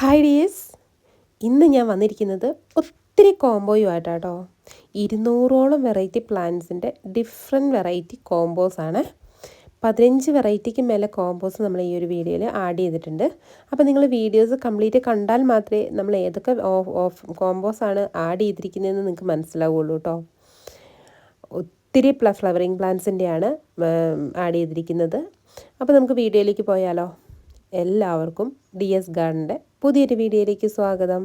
Hi dears ഇന്ന് ഞാൻ വന്നിരിക്കുന്നത് ഒത്തിരി കോംബോയുമായിട്ടാട്ടോ. ഇരുന്നൂറോളം വെറൈറ്റി പ്ലാന്റ്സിന്റെ ഡിഫറെന്റ് വെറൈറ്റി കോംബോസ് ആണ്. പതിനഞ്ച് വെറൈറ്റിക്ക് മേലെ കോംബോസ് നമ്മൾ ഈ ഒരു വീഡിയോയിൽ ആഡ് ചെയ്തിട്ടുണ്ട്. അപ്പോൾ നിങ്ങൾ വീഡിയോസ് കംപ്ലീറ്റ് കണ്ടാൽ മാത്രമേ നമ്മൾ ഏതൊക്കെ ഓഫ് ആണ് ആഡ് ചെയ്തിരിക്കുന്നതെന്ന് നിങ്ങൾക്ക് മനസ്സിലാവുള്ളൂ കേട്ടോ ഒത്തിരി ഫ്ലവറിങ് പ്ലാന്റ്സിന്റെയാണ് ആഡ് ചെയ്തിരിക്കുന്നത്. അപ്പോൾ നമുക്ക് വീഡിയോയിലേക്ക് പോയാലോ. എല്ലാവർക്കും ഡി എസ് ഗാർഡന്റെ പുതിയൊരു വീഡിയോയിലേക്ക് സ്വാഗതം.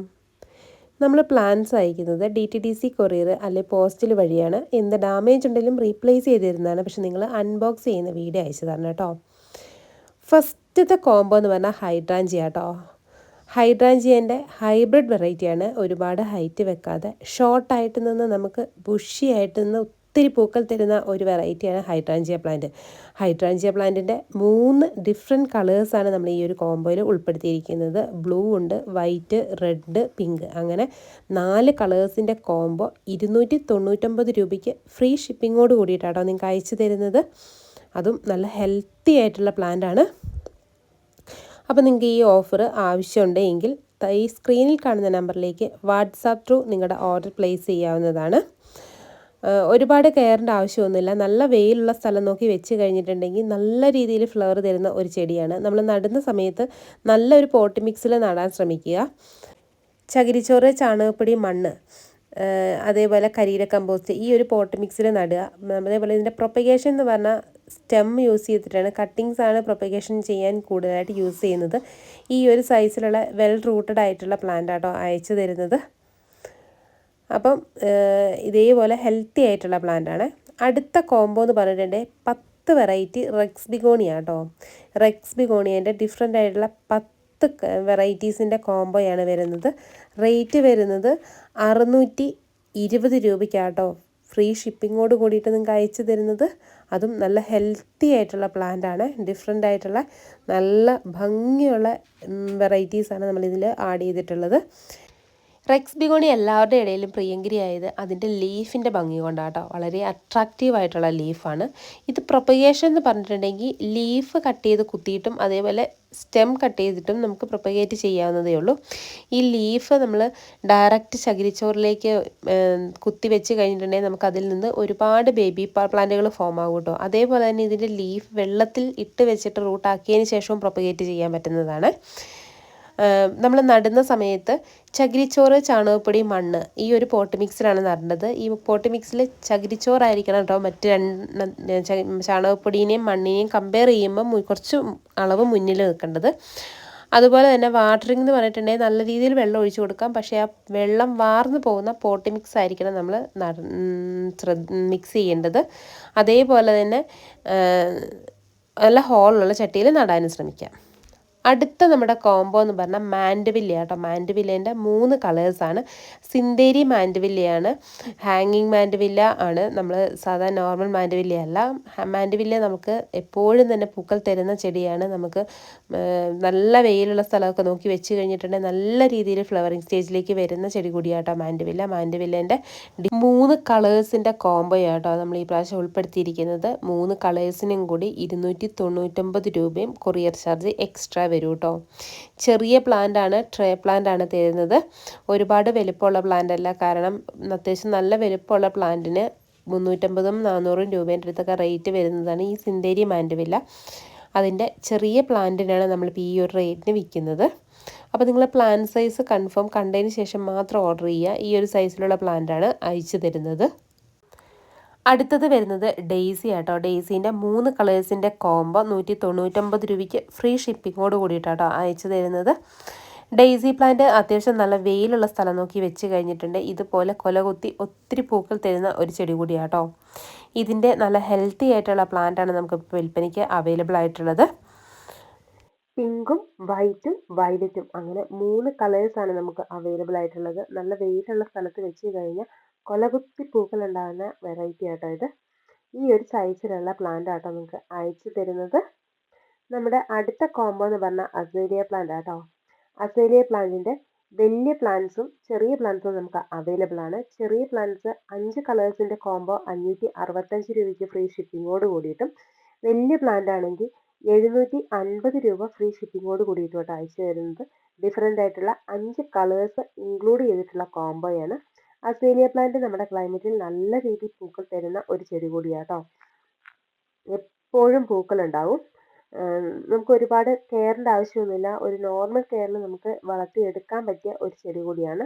നമ്മൾ പ്ലാൻസ് അയക്കുന്നത് D T D C courier അല്ലെ പോസ്റ്റിൽ വഴിയാണ്. എന്ത് ഡാമേജ് ഉണ്ടെങ്കിലും റീപ്ലേസ് ചെയ്ത് തരുന്നതാണ് പക്ഷെ നിങ്ങൾ അൺബോക്സ് ചെയ്യുന്ന വീഡിയോ അയച്ചു തരണം കേട്ടോ. ഫസ്റ്റത്തെ കോംബോ എന്ന് പറഞ്ഞാൽ ഹൈഡ്രാഞ്ചിയ കേട്ടോ. ഹൈഡ്രാഞ്ചിയന്റെ ഹൈബ്രിഡ് വെറൈറ്റിയാണ് ഒരുപാട് ഹൈറ്റ് വെക്കാതെ ഷോർട്ടായിട്ട് നിന്ന് നമുക്ക് ബുഷിയായിട്ട് നിന്ന് ഒത്തിരി പൂക്കൾ തരുന്ന ഒരു വെറൈറ്റിയാണ് ഹൈഡ്രാഞ്ചിയ പ്ലാന്റ് ഹൈഡ്രാഞ്ചിയ പ്ലാന്റിന്റെ മൂന്ന് ഡിഫറെന്റ് കളേഴ്സാണ് നമ്മൾ ഈ ഒരു കോംബോയിൽ ഉൾപ്പെടുത്തിയിരിക്കുന്നത്. ബ്ലൂ ഉണ്ട് വൈറ്റ് റെഡ് പിങ്ക് അങ്ങനെ നാല് കളേഴ്സിന്റെ കോംബോ ഇരുന്നൂറ്റി തൊണ്ണൂറ്റൊമ്പത് രൂപയ്ക്ക് ഫ്രീ ഷിപ്പിങ്ങോട് കൂടിയിട്ടാട്ടോ നിങ്ങൾക്ക് അയച്ചു തരുന്നത്. അതും നല്ല ഹെൽത്തി ആയിട്ടുള്ള പ്ലാന്റാണ് അപ്പോൾ നിങ്ങൾക്ക് ഈ ഓഫർ ആവശ്യമുണ്ടെങ്കിൽ ഈ സ്ക്രീനിൽ കാണുന്ന നമ്പറിലേക്ക് വാട്സാപ്പ് ത്രൂ നിങ്ങളുടെ ഓർഡർ പ്ലേസ് ചെയ്യാവുന്നതാണ്. ഒരുപാട് കെയറിന്റെ ആവശ്യമൊന്നുമില്ല. നല്ല വെയിലുള്ള സ്ഥലം നോക്കി വെച്ച് കഴിഞ്ഞിട്ടുണ്ടെങ്കിൽ നല്ല രീതിയിൽ ഫ്ലവർ തരുന്ന ഒരു ചെടിയാണ്. നമ്മൾ നടുന്ന സമയത്ത് നല്ലൊരു പോട്ട് മിക്സിൽ നടാൻ ശ്രമിക്കുക. ചകിരിച്ചോറ് ചാണകപ്പൊടി മണ്ണ് അതേപോലെ കരീര കമ്പോസ്റ്റ് ഈ ഒരു പോട്ട് മിക്സിൽ നടുക. അതേപോലെ ഇതിന്റെ പ്രൊപ്പഗേഷൻ എന്ന് പറഞ്ഞാൽ സ്റ്റെം യൂസ് ചെയ്തിട്ടാണ്. കട്ടിങ്സ് ആണ് പ്രൊപ്പഗേഷൻ ചെയ്യാൻ കൂടുതലായിട്ട് യൂസ് ചെയ്യുന്നത്. ഈ ഒരു സൈസിലുള്ള വെൽ റൂട്ടഡ് ആയിട്ടുള്ള പ്ലാന്റ് ആട്ടോ അയച്ചു തരുന്നത്. അപ്പം ഇതേപോലെ ഹെൽത്തി ആയിട്ടുള്ള പ്ലാന്റ് ആണ്. അടുത്ത കോംബോ എന്ന് പറഞ്ഞിട്ടുണ്ടെങ്കിൽ പത്ത് വെറൈറ്റി റെക്സ് ബിഗോണിയ കേട്ടോ റെക്സ് ബിഗോണിയന്റെ ഡിഫറെന്റ് ആയിട്ടുള്ള പത്ത് വെറൈറ്റീസിന്റെ കോംബോയാണ് വരുന്നത്. റേറ്റ് വരുന്നത് അറുന്നൂറ്റി ഇരുപത് രൂപയ്ക്കാട്ടോ. ഫ്രീ ഷിപ്പിങ്ങോട് കൂടിയിട്ട് നിങ്ങൾക്ക് അയച്ചു തരുന്നത്. അതും നല്ല ഹെൽത്തി ആയിട്ടുള്ള പ്ലാന്റ് ആണ്. ഡിഫറെന്റ് ആയിട്ടുള്ള നല്ല ഭംഗിയുള്ള വെറൈറ്റീസാണ് നമ്മളിതിൽ ആഡ് ചെയ്തിട്ടുള്ളത്. റെക്സ് ബിഗോണി എല്ലാവരുടെ ഇടയിലും പ്രിയങ്കരിയായത് അതിന്റെ ലീഫിന്റെ ഭംഗി കൊണ്ടാട്ടോ. വളരെ അട്രാക്റ്റീവ് ആയിട്ടുള്ള ലീഫാണ്. ഇത് പ്രൊപ്പഗേഷൻ എന്ന് പറഞ്ഞിട്ടുണ്ടെങ്കിൽ ലീഫ് കട്ട് ചെയ്ത് കുത്തിയിട്ടും അതേപോലെ സ്റ്റെം കട്ട് ചെയ്തിട്ടും നമുക്ക് പ്രൊപ്പഗേറ്റ് ചെയ്യാവുന്നതേ ഉള്ളൂ. ഈ ലീഫ് നമ്മൾ ഡയറക്റ്റ് ചകിരിച്ചോറിലേക്ക് കുത്തി വെച്ച് കഴിഞ്ഞിട്ടുണ്ടെങ്കിൽ നമുക്ക് അതിൽ നിന്ന് ഒരുപാട് ബേബി പ്ലാന്റുകൾ ഫോം ആകും കേട്ടോ. അതേപോലെ തന്നെ ഇതിന്റെ ലീഫ് വെള്ളത്തിൽ ഇട്ട് വെച്ചിട്ട് റൂട്ടാക്കിയതിന് ശേഷവും പ്രൊപ്പഗേറ്റ് ചെയ്യാൻ പറ്റുന്നതാണ്. നമ്മൾ നടുന്ന സമയത്ത് ചകിരിച്ചോറ് ചാണകപ്പൊടി മണ്ണ് ഈ ഒരു പോട്ട് മിക്സിലാണ് നടേണ്ടത് ഈ പോട്ട് മിക്സിൽ ചകിരിച്ചോറായിരിക്കണം കേട്ടോ മറ്റ് രണ്ട് ചാണകപ്പൊടിയെയും മണ്ണിനെയും കമ്പയർ ചെയ്യുമ്പോൾ കുറച്ച് അളവ് മുന്നിൽ നിൽക്കേണ്ടത്. അതുപോലെ തന്നെ വാട്ടറിംഗ് എന്ന് പറഞ്ഞിട്ടുണ്ടെങ്കിൽ നല്ല രീതിയിൽ വെള്ളം ഒഴിച്ചു കൊടുക്കാം. പക്ഷേ ആ വെള്ളം വാർന്നു പോകുന്ന പോട്ടി മിക്സ് ആയിരിക്കണം നമ്മൾ മിക്സ് ചെയ്യേണ്ടത്. അതേപോലെ തന്നെ നല്ല ഹോളുള്ള ചട്ടിയിൽ നടാനും ശ്രമിക്കാം. അടുത്ത നമ്മുടെ കോംബോ എന്ന് പറഞ്ഞാൽ മാൻഡവില്ല കേട്ടോ. മാൻഡവില്ലേന്റെ മൂന്ന് കളേഴ്സാണ് സിന്തേരി മാൻഡവില്ലയാണ്. ഹാങ്ങിങ് മാൻഡവില്ല ആണ്. നമ്മൾ സാധാരണ നോർമൽ മാൻഡവില്ല അല്ല. മാൻഡവില്ല നമുക്ക് എപ്പോഴും തന്നെ പൂക്കൾ തരുന്ന ചെടിയാണ്. നമുക്ക് നല്ല വെയിലുള്ള സ്ഥലമൊക്കെ നോക്കി വെച്ച് കഴിഞ്ഞിട്ടുണ്ടെങ്കിൽ നല്ല രീതിയിൽ ഫ്ലവറിങ് സ്റ്റേജിലേക്ക് വരുന്ന ചെടി കൂടിയാട്ടോ മാൻഡവില്ല. മാൻഡവില്ലേന്റെ മൂന്ന് കളേഴ്സിന്റെ കോംബോ ആട്ടോ നമ്മൾ ഈ പ്രാവശ്യം ഉൾപ്പെടുത്തിയിരിക്കുന്നത്. മൂന്ന് കളേഴ്സിനും കൂടി ഇരുന്നൂറ്റി തൊണ്ണൂറ്റൊമ്പത് രൂപയും കൊറിയർ ചാർജ് എക്സ്ട്രാ കേട്ടോ ചെറിയ പ്ലാന്റ് ആണ് ട്രേ പ്ലാന്റ് ആണ് തരുന്നത്. ഒരുപാട് വലിപ്പമുള്ള പ്ലാന്റ് അല്ല. കാരണം അത്യാവശ്യം നല്ല വലിപ്പമുള്ള പ്ലാന്റിന് മുന്നൂറ്റമ്പതും നാനൂറും രൂപേന്റെ അടുത്തൊക്കെ റേറ്റ് വരുന്നതാണ് ഈ സിന്തേരി മാൻഡുവില്ല അതിന്റെ ചെറിയ പ്ലാന്റിനാണ് നമ്മളിപ്പോൾ ഈ ഒരു റേറ്റിന് വിൽക്കുന്നത് അപ്പോൾ നിങ്ങൾ പ്ലാൻ സൈസ് കൺഫേം കണ്ടതിന് ശേഷം മാത്രം ഓർഡർ ചെയ്യുക. ഈ ഒരു സൈസിലുള്ള പ്ലാന്റാണ് അയച്ചു തരുന്നത്. അടുത്തത് വരുന്നത് ഡെയ്സി ആട്ടോ. ഡെയ്സിന്റെ മൂന്ന് കളേഴ്സിന്റെ കോംബോ നൂറ്റി തൊണ്ണൂറ്റൊമ്പത് രൂപയ്ക്ക് ഫ്രീ ഷിപ്പിങ്ങോട് കൂടിയിട്ടാട്ടോ അയച്ചു തരുന്നത്. ഡെയ്സി പ്ലാന്റ് അത്യാവശ്യം നല്ല വെയിലുള്ള സ്ഥലം നോക്കി വെച്ച് കഴിഞ്ഞിട്ടുണ്ട്. ഇതുപോലെ കൊലകുത്തി ഒത്തിരി പൂക്കൾ തരുന്ന ഒരു ചെടി കൂടിയാട്ടോ. ഇതിന്റെ നല്ല ഹെൽത്തി ആയിട്ടുള്ള പ്ലാന്റാണ് നമുക്ക് വിൽപ്പനയ്ക്ക് അവൈലബിൾ ആയിട്ടുള്ളത്. പിങ്കും വൈറ്റും വയലറ്റും അങ്ങനെ മൂന്ന് കളേഴ്സാണ് നമുക്ക് അവൈലബിൾ ആയിട്ടുള്ളത്. നല്ല വെയിലുള്ള സ്ഥലത്ത് വെച്ച് കഴിഞ്ഞാൽ കൊലകുത്തി പൂക്കൾ ഉണ്ടാകുന്ന വെറൈറ്റി ആട്ടോ ഇത്. ഈ ഒരു സൈസിലുള്ള പ്ലാന്റ് ആട്ടോ നിങ്ങൾക്ക് അയച്ചു തരുന്നത്. നമ്മുടെ അടുത്ത കോംബോ എന്ന് പറഞ്ഞാൽ അസേലിയ പ്ലാന്റ് ആട്ടോ. അസേലിയ പ്ലാന്റിന്റെ വലിയ പ്ലാന്റ്സും ചെറിയ പ്ലാന്റ്സും നമുക്ക് അവൈലബിൾ ആണ്. ചെറിയ പ്ലാന്റ്സ് അഞ്ച് കളേഴ്സിന്റെ കോംബോ അഞ്ഞൂറ്റി അറുപത്തഞ്ച് രൂപയ്ക്ക് ഫ്രീ ഷിപ്പിങ്ങോട് കൂടിയിട്ടും വലിയ പ്ലാന്റ് ആണെങ്കിൽ എഴുന്നൂറ്റി അൻപത് രൂപ ഫ്രീ ഷിപ്പിങ്ങോട് കൂടിയിട്ടും അയച്ചു തരുന്നത്. ഡിഫറെന്റ് ആയിട്ടുള്ള അഞ്ച് കളേഴ്സ് ഇൻക്ലൂഡ് ചെയ്തിട്ടുള്ള കോംബോയാണ് അസേലിയ പ്ലാന്റ് നമ്മുടെ ക്ലൈമറ്റിൽ നല്ല രീതിയിൽ പൂക്കൾ തരുന്ന ഒരു ചെടി കൂടിയാട്ടോ എപ്പോഴും പൂക്കൾ ഉണ്ടാവും നമുക്ക് ഒരുപാട് കെയറിന്റെ ആവശ്യമൊന്നുമില്ല. ഒരു നോർമൽ കെയറിൽ നമുക്ക് വളർത്തിയെടുക്കാൻ പറ്റിയ ഒരു ചെടി കൂടിയാണ്.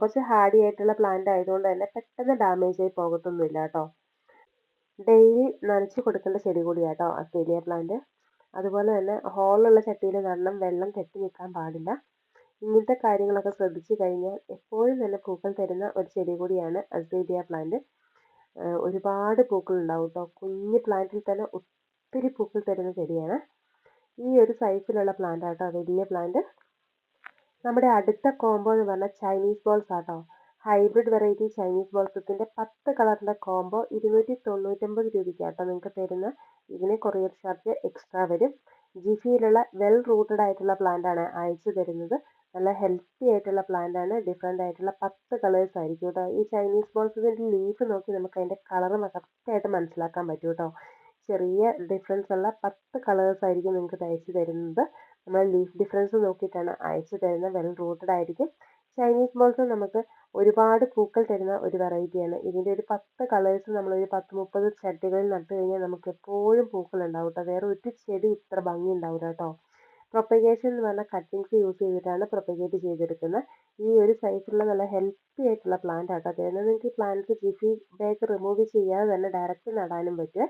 കുറച്ച് ഹാർഡി ആയിട്ടുള്ള പ്ലാന്റ് ആയതുകൊണ്ട് തന്നെ പെട്ടെന്ന് ഡാമേജ് ആയി പോകത്തൊന്നുമില്ല കേട്ടോ ഡെയിലി നനച്ച് കൊടുക്കേണ്ട ചെടി കൂടിയാട്ടോ അസേലിയ പ്ലാന്റ് അതുപോലെ തന്നെ ഹോളുള്ള ചട്ടിയിൽ നടണം വെള്ളം കെട്ടി നിൽക്കാൻ പാടില്ല. ഇങ്ങനത്തെ കാര്യങ്ങളൊക്കെ ശ്രദ്ധിച്ചു കഴിഞ്ഞാൽ എപ്പോഴും നല്ല പൂക്കൾ തരുന്ന ഒരു ചെടി കൂടിയാണ് അസേലിയ പ്ലാന്റ് ഒരുപാട് പൂക്കൾ ഉണ്ടാവും കേട്ടോ കുഞ്ഞ് പ്ലാന്റിൽ തന്നെ ഒത്തിരി പൂക്കൾ തരുന്ന ചെടിയാണ്. ഈ ഒരു സൈസിലുള്ള പ്ലാന്റ് ആട്ടോ വലിയ പ്ലാന്റ് നമ്മുടെ അടുത്ത കോംബോ എന്ന് പറഞ്ഞാൽ ചൈനീസ് ബോൾസ് ആട്ടോ. ഹൈബ്രിഡ് വെറൈറ്റി ചൈനീസ് ബോൾസത്തിന്റെ പത്ത് കളറിന്റെ കോംബോ ഇരുന്നൂറ്റി തൊണ്ണൂറ്റൊമ്പത് രൂപയ്ക്കാട്ടോ നിങ്ങൾക്ക് തരുന്ന. ഇതിന് കൊറിയർ ചാർജ് എക്സ്ട്രാ വരും. ജിഫിയിലുള്ള വെൽ റൂട്ടഡ് ആയിട്ടുള്ള പ്ലാന്റ് ആണ് അയച്ചു തരുന്നത്. നല്ല ഹെൽത്തി ആയിട്ടുള്ള പ്ലാന്റ് ആണ്. ഡിഫറെന്റ് ആയിട്ടുള്ള പത്ത് കളേഴ്സ് ആയിരിക്കും കേട്ടോ ഈ ചൈനീസ് ബോൾസിന്റെ ലീഫ് നോക്കി നമുക്ക് അതിന്റെ കളർ കറക്റ്റായിട്ട് മനസ്സിലാക്കാൻ പറ്റും കേട്ടോ ചെറിയ ഡിഫറൻസ് ഉള്ള പത്ത് കളേഴ്സ് ആയിരിക്കും നിങ്ങൾക്ക് അയച്ചു തരുന്നത്. നമ്മൾ ലീഫ് ഡിഫറൻസ് നോക്കിയിട്ടാണ് അയച്ചു തരുന്നത് വെൽ റൂട്ടഡ് ആയിരിക്കും. ചൈനീസ് ബോൾസ് നമുക്ക് ഒരുപാട് പൂക്കൾ തരുന്ന ഒരു വെറൈറ്റിയാണ് ഇതിന്റെ ഒരു പത്ത് കളേഴ്സ് നമ്മളൊരു പത്ത് മുപ്പത് ചെടികളിൽ നട്ടു കഴിഞ്ഞാൽ നമുക്ക് എപ്പോഴും പൂക്കൾ ഉണ്ടാവും കേട്ടോ വേറെ ഒരു ചെടി ഇത്ര ഭംഗി ഉണ്ടാവില്ല കേട്ടോ പ്രൊപ്പഗേഷൻ എന്ന് പറഞ്ഞ കട്ടിങ്സ് യൂസ് ചെയ്തിട്ടാണ് പ്രൊപ്പഗേറ്റ് ചെയ്തെടുക്കുന്നത്. ഈ ഒരു സൈസിലുള്ള നല്ല ഹെൽത്തി ആയിട്ടുള്ള പ്ലാന്റ് ആട്ടോ. തരുന്നത് നിങ്ങൾക്ക് ഈ പ്ലാന്റ്സ് ജിഫി ബാക്ക് റിമൂവ് ചെയ്യാതെ തന്നെ ഡയറക്റ്റ് നടാനും പറ്റും.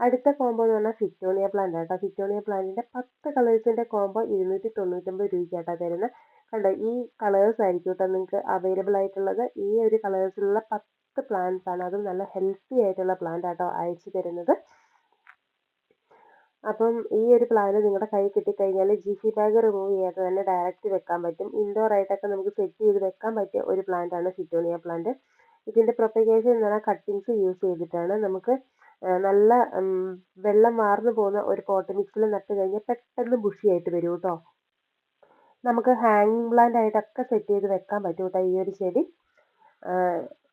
അടുത്ത കോംബോ എന്ന് പറഞ്ഞാൽ ഫിറ്റോണിയ പ്ലാന്റ് ആട്ടോ. ഫിറ്റോണിയ പ്ലാന്റിന്റെ പത്ത് കളേഴ്സിന്റെ കോംബോ ഇരുന്നൂറ്റി തൊണ്ണൂറ്റൊമ്പത് രൂപയ്ക്കാട്ടോ തരുന്നത്. കണ്ടോ? ഈ കളേഴ്സ് ആയിരിക്കും കേട്ടോ നിങ്ങൾക്ക് അവൈലബിൾ ആയിട്ടുള്ളത്. ഈ ഒരു കളേഴ്സിലുള്ള പത്ത് പ്ലാന്റ്സ് ആണ്. അതും നല്ല ഹെൽത്തി ആയിട്ടുള്ള പ്ലാന്റ് ആട്ടോ അയച്ചു തരുന്നത്. അപ്പം ഈ ഒരു പ്ലാന് നിങ്ങളുടെ കയ്യിൽ കിട്ടിക്കഴിഞ്ഞാൽ സി ബാഗ് റിമൂവ് ചെയ്യാതെ തന്നെ ഡയറക്റ്റ് വെക്കാൻ പറ്റും. ഇൻഡോർ ആയിട്ടൊക്കെ നമുക്ക് സെറ്റ് ചെയ്ത് വെക്കാൻ പറ്റിയ ഒരു പ്ലാന്റ് ആണ് സിറ്റോണിയ പ്ലാന്റ് ഇതിന്റെ പ്രൊപ്പഗേഷൻ എന്ന് പറഞ്ഞാൽ കട്ടിങ്സ് യൂസ് ചെയ്തിട്ടാണ് നമുക്ക് നല്ല വെള്ളം മാർന്നു പോകുന്ന ഒരു പോട്ട് മിക്സിൽ നട്ട് കഴിഞ്ഞാൽ പെട്ടെന്ന് ബുഷിയായിട്ട് വരും കേട്ടോ നമുക്ക് ഹാങ്ങിങ് പ്ലാന്റ് ആയിട്ടൊക്കെ സെറ്റ് ചെയ്ത് വെക്കാൻ പറ്റും കേട്ടോ ഈ ഒരു ചെടി.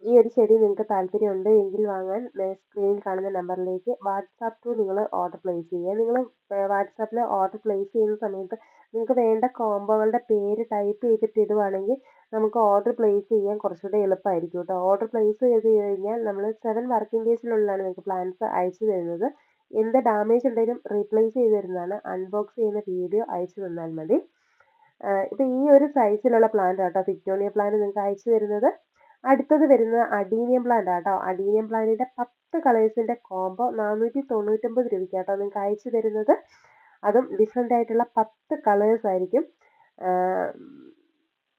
ഈ ഒരു ചെടി നിങ്ങൾക്ക് താല്പര്യമുണ്ട് എങ്കിൽ വാങ്ങാൻ സ്ക്രീനിൽ കാണുന്ന നമ്പറിലേക്ക് വാട്സാപ്പ് ത്രൂ നിങ്ങൾ ഓർഡർ പ്ലേസ് ചെയ്യുക. നിങ്ങൾ വാട്സാപ്പിൽ ഓർഡർ പ്ലേസ് ചെയ്യുന്ന സമയത്ത് നിങ്ങൾക്ക് വേണ്ട കോംബോകളുടെ പേര് ടൈപ്പ് ചെയ്തിട്ട് ഇടുവാണെങ്കിൽ നമുക്ക് ഓർഡർ പ്ലേസ് ചെയ്യാൻ കുറച്ചുകൂടെ എളുപ്പമായിരിക്കും കേട്ടോ. ഓർഡർ പ്ലേസ് ചെയ്ത് കഴിഞ്ഞാൽ നമ്മൾ സെവൻ വർക്കിംഗ് ഡേയ്സിനുള്ളിലാണ് നിങ്ങൾക്ക് പ്ലാൻസ് അയച്ചു തരുന്നത്. എന്ത് ഡാമേജ് ഉണ്ടെങ്കിലും റീപ്ലേസ് ചെയ്ത് തരുന്നതാണ്. അൺബോക്സ് ചെയ്യുന്ന വീഡിയോ അയച്ചു തന്നാൽ മതി. ഇപ്പോൾ ഈ ഒരു സൈസിലുള്ള പ്ലാന്റ് ആട്ടോ ഫിക്ടോണിയ പ്ലാന്റ് നിങ്ങൾക്ക് അയച്ചു തരുന്നത്. അടുത്തത് വരുന്നത് അഡീനിയം പ്ലാന്റ് ആട്ടോ. അഡീനിയം പ്ലാന്റിന്റെ പത്ത് കളേഴ്സിന്റെ കോംബോ നാനൂറ്റി തൊണ്ണൂറ്റൊമ്പത് രൂപയ്ക്കാട്ടോ നിങ്ങൾക്ക് അയച്ചു തരുന്നത്. അതും ഡിഫറെന്റ് ആയിട്ടുള്ള പത്ത് കളേഴ്സ് ആയിരിക്കും.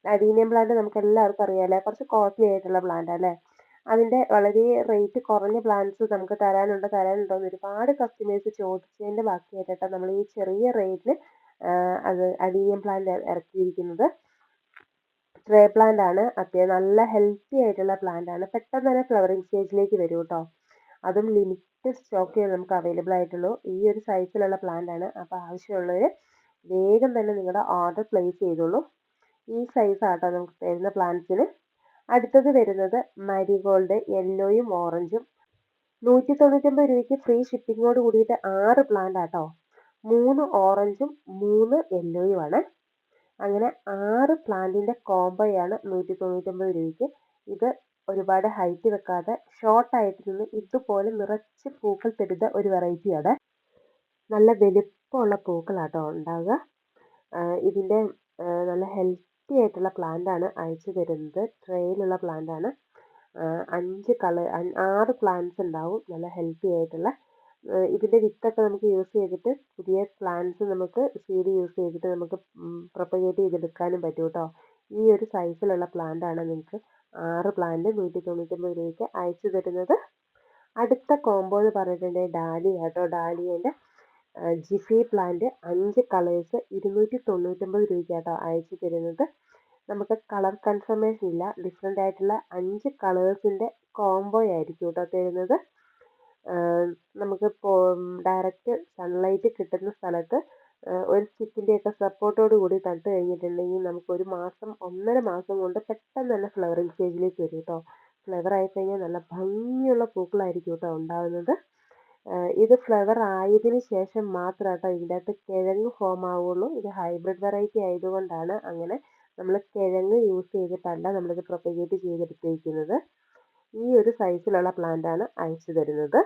അഡീനിയം പ്ലാന്റ് നമുക്ക് എല്ലാവർക്കും അറിയാമല്ലേ കുറച്ച് കോസ്റ്റ്ലി ആയിട്ടുള്ള പ്ലാന്റ് അല്ലേ? അതിന്റെ വളരെ റേറ്റ് കുറഞ്ഞ പ്ലാന്റ്സ് നമുക്ക് തരാനുണ്ടോ. തരാനുണ്ടോ എന്ന് ഒരുപാട് കസ്റ്റമേഴ്സ് ചോദിച്ചതിന്റെ ബാക്കിയായിട്ടാണ് നമ്മൾ ഈ ചെറിയ റേറ്റിൽ അത് അഡീനിയം പ്ലാന്റ് ഇറക്കിയിരിക്കുന്നത്. ട്രേ പ്ലാന്റ് ആണ്. അത്യാവശ്യം നല്ല ഹെൽത്തി ആയിട്ടുള്ള പ്ലാന്റ് ആണ്. പെട്ടെന്ന് തന്നെ ഫ്ലവറിങ് സ്റ്റേജിലേക്ക് വരും കേട്ടോ അതും ലിമിറ്റഡ് സ്റ്റോക്കേ നമുക്ക് അവൈലബിൾ ആയിട്ടുള്ളൂ. ഈ ഒരു സൈസിലുള്ള പ്ലാന്റ് ആണ്. അപ്പോൾ ആവശ്യമുള്ളവർ വേഗം തന്നെ നിങ്ങളുടെ ഓർഡർ പ്ലേസ് ചെയ്തോളൂ. ഈ സൈസ് ആട്ടോ നമുക്ക് തരുന്ന പ്ലാന്റ്സിന് അടുത്തത് വരുന്നത് മരിഗോൾഡ് യെല്ലോയും ഓറഞ്ചും നൂറ്റി തൊണ്ണൂറ്റൊമ്പത് രൂപയ്ക്ക് ഫ്രീ ഷിപ്പിങ്ങോട് കൂടിയിട്ട് ആറ് പ്ലാന്റ് ആട്ടോ. മൂന്ന് ഓറഞ്ചും മൂന്ന് യെല്ലോയുമാണ് അങ്ങനെ ആറ് പ്ലാന്റിന്റെ കോംബോയാണ് നൂറ്റി തൊണ്ണൂറ്റൊമ്പത് രൂപയ്ക്ക്. ഇത് ഒരുപാട് ഹൈറ്റ് വെക്കാതെ ഷോർട്ടായിട്ട് നിന്ന് ഇതുപോലെ നിറച്ച് പൂക്കൾ തരുന്ന ഒരു വെറൈറ്റിയാണ് നല്ല വലിപ്പമുള്ള പൂക്കളാട്ടോ ഉണ്ടാവുക. ഇതിന്റെ നല്ല ഹെൽത്തി ആയിട്ടുള്ള പ്ലാന്റ് ആണ് അയച്ചു തരുന്നത്. ട്രെയിലുള്ള പ്ലാന്റ് ആണ്. അഞ്ച് കളർ ആറ് പ്ലാന്റ്സ് ഉണ്ടാവും. നല്ല ഹെൽത്തി ആയിട്ടുള്ള ഇതിന്റെ വിത്തൊക്കെ നമുക്ക് യൂസ് ചെയ്തിട്ട് പുതിയ പ്ലാന്റ്സ് നമുക്ക് സീഡ് യൂസ് ചെയ്തിട്ട് നമുക്ക് പ്രൊപ്പഗേറ്റ് ചെയ്തെടുക്കാനും പറ്റും കേട്ടോ ഈ ഒരു സൈസിലുള്ള പ്ലാന്റ് ആണ് നിങ്ങൾക്ക് ആറ് പ്ലാന്റ് നൂറ്റി തൊണ്ണൂറ്റൊമ്പത് രൂപയ്ക്ക് അയച്ചു തരുന്നത്. അടുത്ത കോംബോ എന്ന് പറഞ്ഞിട്ടുണ്ടെങ്കിൽ ഡാലിയ കേട്ടോ ഡാലിയേന്റെ ജിഫി പ്ലാന്റ് അഞ്ച് കളേഴ്സ് ഇരുന്നൂറ്റി തൊണ്ണൂറ്റൊമ്പത് രൂപയ്ക്കാട്ടോ അയച്ചു തരുന്നത്. നമുക്ക് കളർ കൺഫർമേഷൻ ഇല്ല. ഡിഫറെന്റ് ആയിട്ടുള്ള അഞ്ച് കളേഴ്സിന്റെ കോംബോ ആയിരിക്കും കേട്ടോ തരുന്നത്. നമുക്ക് ഡയറക്റ്റ് സൺലൈറ്റ് കിട്ടുന്ന സ്ഥലത്ത് ഒരു സ്റ്റിക്കിന്റെയൊക്കെ സപ്പോർട്ടോട് കൂടി നട്ട് കഴിഞ്ഞിട്ടുണ്ടെങ്കിൽ നമുക്ക് ഒരു മാസം ഒന്നര മാസം കൊണ്ട് പെട്ടെന്ന് തന്നെ ഫ്ലവറിങ് സ്റ്റേജിലേക്ക് വരും കേട്ടോ ഫ്ലവർ ആയി കഴിഞ്ഞാൽ നല്ല ഭംഗിയുള്ള പൂക്കളായിരിക്കും കേട്ടോ ഉണ്ടാകുന്നത് ഇത് ഫ്ലവർ ആയതിന് ശേഷം മാത്രം കേട്ടോ ഇതിന്റെ അകത്ത് കിഴങ്ങ് ഫോം ആവുള്ളൂ. ഇത് ഹൈബ്രിഡ് വെറൈറ്റി ആയതുകൊണ്ടാണ് അങ്ങനെ നമ്മൾ കിഴങ്ങ് യൂസ് ചെയ്തിട്ടല്ല നമ്മളിത് പ്രൊപ്പഗേറ്റ് ചെയ്തെടുത്തിരിക്കുന്നത്. ഈ ഒരു സൈസിലുള്ള പ്ലാന്റ് ആണ് അയച്ചു തരുന്നത്.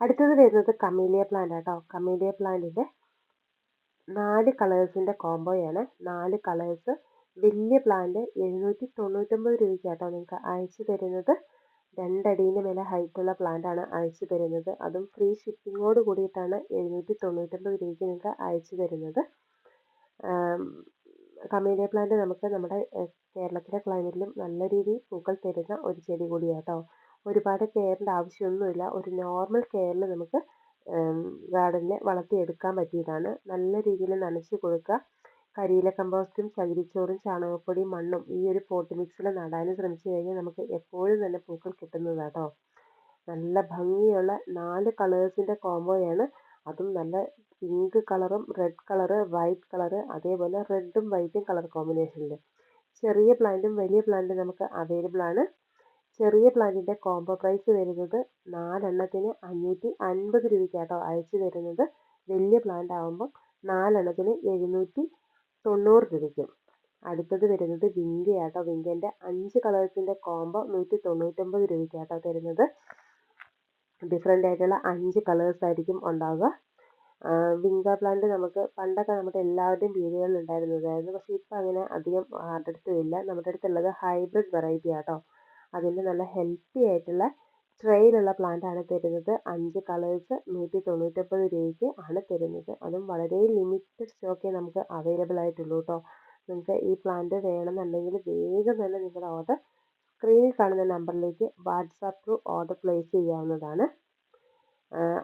അടുത്തത് വരുന്നത് കമീലിയ പ്ലാന്റ് ആട്ടോ. കമീലിയ പ്ലാന്റിന്റെ നാല് കളേഴ്സിന്റെ കോംബോയാണ് നാല് കളേഴ്സ് വലിയ പ്ലാന്റ് എഴുന്നൂറ്റി തൊണ്ണൂറ്റൊമ്പത് രൂപയ്ക്കാട്ടോ നിങ്ങൾക്ക് അയച്ചു തരുന്നത്. രണ്ടടീന്റെ മേലെ ഹൈറ്റുള്ള ആണ് അയച്ചു തരുന്നത്. അതും ഫ്രീ ഷിപ്പിങ്ങോട് കൂടിയിട്ടാണ് എഴുന്നൂറ്റി തൊണ്ണൂറ്റൊമ്പത് രൂപയ്ക്ക് നിങ്ങൾക്ക് അയച്ചു തരുന്നത്. കമീലിയ പ്ലാന്റ് നമുക്ക് നമ്മുടെ കേരളത്തിലെ ക്ലൈമറ്റിലും നല്ല രീതിയിൽ പൂക്കൾ തരുന്ന ഒരു ചെടി കൂടിയാട്ടോ. ഒരുപാട് കെയറിന്റെ ആവശ്യമൊന്നുമില്ല. ഒരു നോർമൽ കെയറിൽ നമുക്ക് ഗാർഡനിൽ വളർത്തിയെടുക്കാൻ പറ്റിയതാണ്. നല്ല രീതിയിൽ നനച്ച് കൊടുക്കുക. കരിയില കമ്പോസ്റ്റും ചകിരിച്ചോറും ചാണകപ്പൊടിയും മണ്ണും ഈ ഒരു പോട്ട് മിക്സിൽ നടാൻ ശ്രമിച്ചു കഴിഞ്ഞാൽ നമുക്ക് എപ്പോഴും തന്നെ പൂക്കൾ കിട്ടുന്നതാട്ടോ. നല്ല ഭംഗിയുള്ള നാല് കളേഴ്സിന്റെ കോംബോയാണ് അതും നല്ല പിങ്ക് കളറും റെഡ് കളറ് വൈറ്റ് കളറ് അതേപോലെ റെഡും വൈറ്റും കളർ കോമ്പിനേഷനിൽ ചെറിയ പ്ലാന്റും വലിയ പ്ലാന്റും നമുക്ക് അവൈലബിൾ ആണ്. ചെറിയ പ്ലാന്റിന്റെ കോംബോ പ്രൈസ് വരുന്നത് നാലെണ്ണത്തിന് അഞ്ഞൂറ്റി അൻപത് രൂപയ്ക്കാട്ടോ അയച്ചു തരുന്നത്. വലിയ പ്ലാന്റ് ആകുമ്പോൾ നാലെണ്ണത്തിന് എഴുന്നൂറ്റി തൊണ്ണൂറ് രൂപയ്ക്കും. അടുത്തത് വരുന്നത് വിങ്കയാട്ടോ. വിങ്കന്റെ അഞ്ച് കളേഴ്സിന്റെ കോംബോ നൂറ്റി തൊണ്ണൂറ്റൊമ്പത് രൂപയ്ക്കാട്ടോ തരുന്നത്. ഡിഫറെന്റ് ആയിട്ടുള്ള അഞ്ച് കളേഴ്സ് ആയിരിക്കും ഉണ്ടാവുക. വിങ്ക പ്ലാന്റ് നമുക്ക് പണ്ടൊക്കെ നമ്മുടെ എല്ലാവരുടെയും വീടുകളിൽ ഉണ്ടായിരുന്നതായിരുന്നു പക്ഷെ ഇപ്പോൾ അങ്ങനെ അധികം ആരുടെ അടുത്തും ഇല്ല. നമ്മുടെ അടുത്തുള്ളത് ഹൈബ്രിഡ് വെറൈറ്റി ആട്ടോ. അതിന്റെ നല്ല ഹെൽത്തി ആയിട്ടുള്ള ട്രെയിലുള്ള ആണ് തരുന്നത്. അഞ്ച് കളേഴ്സ് നൂറ്റി തൊണ്ണൂറ്റൊമ്പത് രൂപയ്ക്ക് ആണ് തരുന്നത്. അതും വളരെ ലിമിറ്റഡ് സ്റ്റോക്കേ നമുക്ക് അവൈലബിൾ ആയിട്ടുള്ളൂ കേട്ടോ നിങ്ങൾക്ക് ഈ പ്ലാന്റ് വേണമെന്നുണ്ടെങ്കിൽ വേഗം തന്നെ നിങ്ങളുടെ ഓർഡർ സ്ക്രീനിൽ കാണുന്ന നമ്പറിലേക്ക് വാട്സാപ്പ് ത്രൂ ഓർഡർ പ്ലേസ് ചെയ്യാവുന്നതാണ്.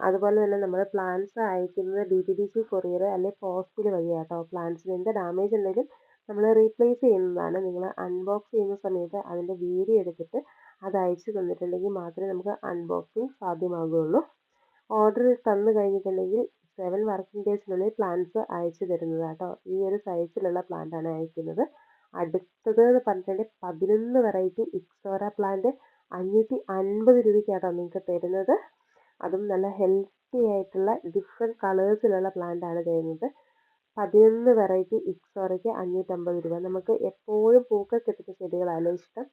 അതുപോലെ തന്നെ നമ്മൾ പ്ലാൻസ് അയക്കുന്നത് D T D C courier അല്ലെങ്കിൽ പോസ്റ്റിൽ വഴിയാട്ടോ. പ്ലാൻസിന് എന്ത് ഡാമേജ് ഉണ്ടെങ്കിലും നമ്മൾ റീപ്ലേസ് ചെയ്യുന്നതാണ്. നിങ്ങൾ അൺബോക്സ് ചെയ്യുന്ന സമയത്ത് അതിന്റെ വീഡിയോ എടുത്തിട്ട് അത് അയച്ചു തന്നിട്ടുണ്ടെങ്കിൽ മാത്രമേ നമുക്ക് അൺബോക്സിങ് സാധ്യമാകുകയുള്ളൂ. ഓർഡർ തന്നു കഴിഞ്ഞിട്ടുണ്ടെങ്കിൽ സെവൻ വർക്കിംഗ് ഡേയ്സിനുള്ളിൽ പ്ലാന്റ്സ് അയച്ചു തരുന്നത് കേട്ടോ ഈ ഒരു സൈസിലുള്ള പ്ലാന്റാണ് അയക്കുന്നത്. അടുത്തത് എന്ന് പറഞ്ഞിട്ടുണ്ടെങ്കിൽ പതിനൊന്ന് വെറൈറ്റി ഇക്സോറ പ്ലാന്റ് അഞ്ഞൂറ്റി അൻപത് രൂപയ്ക്കാട്ടോ നിങ്ങൾക്ക് തരുന്നത്. അതും നല്ല ഹെൽത്തി ആയിട്ടുള്ള ഡിഫറെന്റ് കളേഴ്സിലുള്ള പ്ലാന്റ് ആണ് തരുന്നത്. പതിനൊന്ന് വെറൈറ്റി ഇക്സോറയ്ക്ക് അഞ്ഞൂറ്റമ്പത് രൂപ. നമുക്ക് എപ്പോഴും പൂക്കൾ കിട്ടുന്ന ചെടികളാണ് ഇഷ്ടം.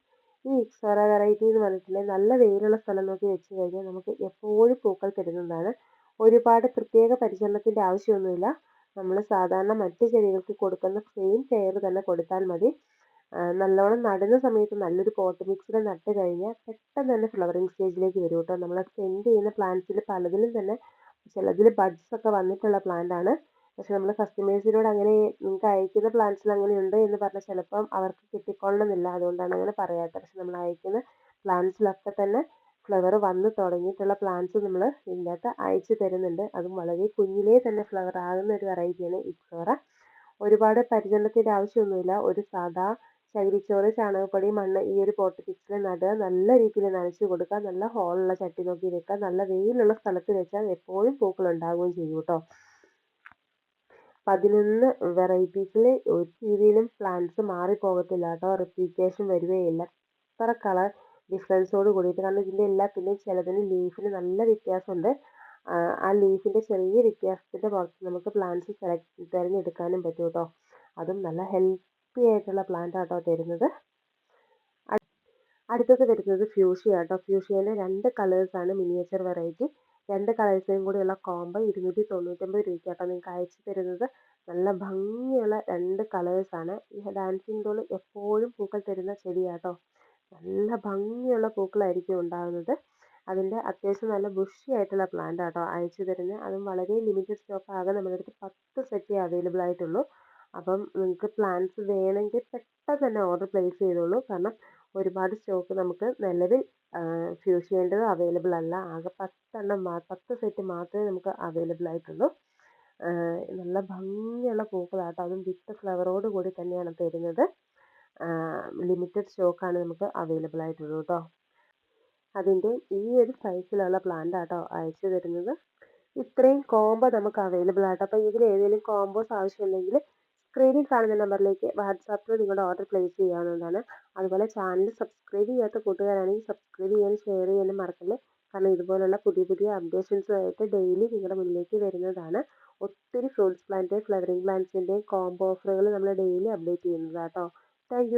ഈ ഇക്സോറ വെറൈറ്റി എന്ന് പറഞ്ഞിട്ടുണ്ടെങ്കിൽ നല്ല വെയിലുള്ള സ്ഥലം നോക്കി വെച്ച് കഴിഞ്ഞാൽ നമുക്ക് എപ്പോഴും പൂക്കൾ തരുന്നതാണ് ഒരുപാട് പ്രത്യേക പരിചരണത്തിന്റെ ആവശ്യമൊന്നുമില്ല. നമ്മൾ സാധാരണ മറ്റു ചെടികൾക്ക് കൊടുക്കുന്ന സെയിം കെയർ തന്നെ കൊടുത്താൽ മതി. നല്ലോണം നടുന്ന സമയത്ത് നല്ലൊരു പോട്ട് മിക്സിൽ നട്ട് കഴിഞ്ഞാൽ പെട്ടെന്ന് തന്നെ ഫ്ലവറിങ് സ്റ്റേജിലേക്ക് വരും കേട്ടോ. നമ്മൾ സെൻഡ് ചെയ്യുന്ന പ്ലാന്റ്സിൽ പലതിലും തന്നെ ചിലതിൽ ബഡ്സ് ഒക്കെ വന്നിട്ടുള്ള പ്ലാന്റ് ആണ്. പക്ഷെ നമ്മൾ കസ്റ്റമേഴ്സിനോട് അങ്ങനെ നിങ്ങൾക്ക് അയക്കുന്ന പ്ലാന്റ്സിൽ അങ്ങനെ ഉണ്ട് എന്ന് പറഞ്ഞാൽ ചിലപ്പം അവർക്ക് കിട്ടിക്കൊള്ളണമെന്നില്ല അതുകൊണ്ടാണ് അങ്ങനെ പറയാത്തത്. പക്ഷെ നമ്മൾ അയക്കുന്ന പ്ലാന്റ്സിലൊക്കെ തന്നെ ഫ്ലവർ വന്ന് തുടങ്ങിയിട്ടുള്ള പ്ലാന്റ്സ് നമ്മൾ ഇതിനകത്ത് അയച്ചു തരുന്നുണ്ട്. അതും വളരെ കുഞ്ഞിലേ തന്നെ ഫ്ലവർ ആകുന്ന ഒരു വെറൈറ്റിയാണ് ഇക്സോറ ഒരുപാട് പരിചരണത്തിന്റെ ആവശ്യമൊന്നുമില്ല. ഒരു സാധാ ചകിരിച്ചോറ് ചാണകപ്പൊടി മണ്ണ് ഈ ഒരു പോട്ട് പിക്സിൽ നടുക നല്ല രീതിയിൽ നനച്ച് കൊടുക്കുക നല്ല ഹോളുള്ള ചട്ടി നോക്കി വെക്കുക നല്ല വെയിലുള്ള സ്ഥലത്ത് വെച്ചാൽ എപ്പോഴും പൂക്കൾ ഉണ്ടാവുകയും ചെയ്യും കേട്ടോ. പതിനൊന്ന് വെറൈറ്റീസിൽ ഒരു രീതിയിലും പ്ലാന്റ്സ് മാറിപ്പോകത്തില്ല കേട്ടോ. റിപ്പീറ്റേഷൻ വരികയില്ല എത്ര കളർ ഡിഫറൻസോട് കൂടിയിട്ട്. കാരണം ഇതിന്റെ എല്ലാത്തിന്റെയും ചിലതിന് ലീഫിന് നല്ല വ്യത്യാസമുണ്ട്. ആ ലീഫിന്റെ ചെറിയ വ്യത്യാസത്തിന്റെ പുറത്ത് നമുക്ക് പ്ലാന്റ്സ് സെലക്ട് തിരഞ്ഞെടുക്കാനും പറ്റും കേട്ടോ. അതും നല്ല ഹെൽത്തി ആയിട്ടുള്ള പ്ലാന്റ് ആട്ടോ തരുന്നത്. അടുത്തത് വരുന്നത് ഫ്യൂഷ്യ ആട്ടോ. ഫ്യൂഷ്യയിലെ രണ്ട് കളേഴ്സാണ് മിനിയേച്ചർ വെറൈറ്റി രണ്ട് കളേഴ്സിനും കൂടിയുള്ള കോംബോ ഇരുന്നൂറ്റി തൊണ്ണൂറ്റൊമ്പത് രൂപയ്ക്കാട്ടോ നിങ്ങൾക്ക് അയച്ചു തരുന്നത്. നല്ല ഭംഗിയുള്ള രണ്ട് കളേഴ്സാണ് ഈ ഡാൻസിങ് ഡോൾ എപ്പോഴും പൂക്കൾ തരുന്ന ചെടിയാട്ടോ. നല്ല ഭംഗിയുള്ള പൂക്കളായിരിക്കും ഉണ്ടാകുന്നത് അതിന്റെ അത്യാവശ്യം നല്ല ബുഷി ആയിട്ടുള്ള പ്ലാന്റ് ആട്ടോ അയച്ചു തരുന്നത്. അതും വളരെ ലിമിറ്റഡ് സ്റ്റോക്ക് ആകെ നമ്മുടെ അടുത്ത് പത്ത് സെറ്റേ അവൈലബിൾ ആയിട്ടുള്ളൂ. അപ്പം നിങ്ങൾക്ക് പ്ലാന്റ്സ് വേണമെങ്കിൽ പെട്ടെന്ന് തന്നെ ഓർഡർ പ്ലേസ് ചെയ്തോളൂ. കാരണം ഒരുപാട് സ്റ്റോക്ക് നമുക്ക് നിലവിൽ ഫ്യൂഷിയേണ്ടത് അവൈലബിൾ അല്ല. ആകെ പത്തെണ്ണം പത്ത് സെറ്റ് മാത്രമേ നമുക്ക് അവൈലബിൾ ആയിട്ടുള്ളൂ. നല്ല ഭംഗിയുള്ള പൂക്കളാട്ടോ. അതും വിത്ത് ഫ്ലവറോട് കൂടി തന്നെയാണ് തരുന്നത്. ലിമിറ്റഡ് സ്റ്റോക്കാണ് നമുക്ക് അവൈലബിൾ ആയിട്ടുള്ളൂ കേട്ടോ അതിന്റെ ഈ ഒരു സൈസിലുള്ള പ്ലാന്റ് ആട്ടോ അയച്ചു തരുന്നത്. ഇത്രയും കോംബോ നമുക്ക് അവൈലബിൾ ആട്ടോ. അപ്പോൾ ഇതിൽ ഏതെങ്കിലും കോംബോസ് ആവശ്യമുണ്ടെങ്കിൽ സ്ക്രീനിൽ കാണുന്ന നമ്പറിലേക്ക് വാട്സാപ്പിൽ നിങ്ങളുടെ ഓർഡർ പ്ലേസ് ചെയ്യാവുന്നതാണ്. അതുപോലെ ചാനൽ സബ്സ്ക്രൈബ് ചെയ്യാത്ത കൂട്ടുകാരാണെങ്കിൽ സബ്സ്ക്രൈബ് ചെയ്യാനും ഷെയർ ചെയ്യാനും മറക്കല്ലേ? കാരണം ഇതുപോലുള്ള പുതിയ പുതിയ അപ്ഡേഷൻസുമായിട്ട് ഡെയിലി നിങ്ങളുടെ മുന്നിലേക്ക് വരുന്നതാണ്. ഒത്തിരി ഫ്രൂട്ട്സ് പ്ലാന്റ് ഫ്ലവറിങ് പ്ലാന്റ്സിന്റെയും കോംബോ ഓഫറുകൾ നമ്മൾ ഡെയിലി അപ്ഡേറ്റ് ചെയ്യുന്നതാണ് കേട്ടോ താങ്ക്